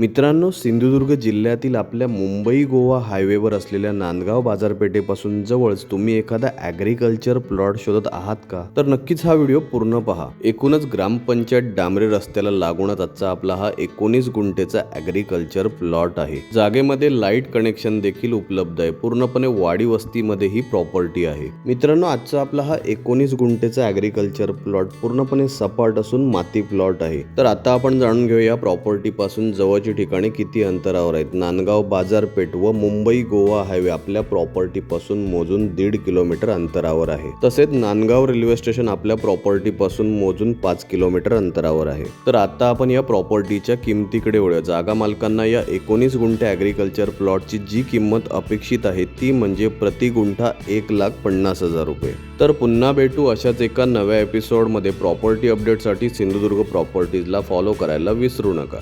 मित्रांनो सिंधुदुर्ग जिल्ह्यातील आपल्या मुंबई गोवा हायवेवर असलेल्या नांदगाव बाजारपेठेपासून जवळच तुम्ही एखादा ॲग्रिकल्चर प्लॉट शोधत आहात का? तर नक्कीच हा व्हिडिओ पूर्ण पहा. एकूणच ग्रामपंचायत डांबरे रस्त्याला लागूनच आजचा आपला हा एकोणीस गुंठेचा ॲग्रिकल्चर प्लॉट आहे. जागेमध्ये लाइट कनेक्शन देखील उपलब्ध आहे. पूर्णपणे वाडी वस्तीमध्ये ही प्रॉपर्टी आहे. मित्रांनो आजचा आपला हा एकोणीस गुंठेचा ॲग्रिकल्चर प्लॉट पूर्णपणे सपाट असून माती प्लॉट आहे. तर आता आपण जाणून घेऊया प्रॉपर्टी पासून जवळची ठिकाणे किती अंतरावर आहेत? नांदगाव बाजारपेठ व मुंबई गोवा हायवे आपल्या प्रॉपर्टी पासून मोजून दीड किलोमीटर अंतरावर आहे. तसेच नांदगाव रेल्वे स्टेशन आपल्या प्रॉपर्टी पासून मोजून पाच किलोमीटर अंतरावर आहे. तर आता आपण या प्रॉपर्टीच्या किमतीकडे वळूया. जागा मालकांना या एकोणीस गुंठे ॲग्रिकल्चर प्लॉटची जी किंमत अपेक्षित आहे ती म्हणजे प्रति गुंठा एक लाख पन्नास हजार रुपये. तर पुन्हा भेटू अशाच एका नव्या एपिसोडमध्ये प्रॉपर्टी अपडेटसाठी सिंधुदुर्ग प्रॉपर्टीजला फॉलो करायला विसरू नका.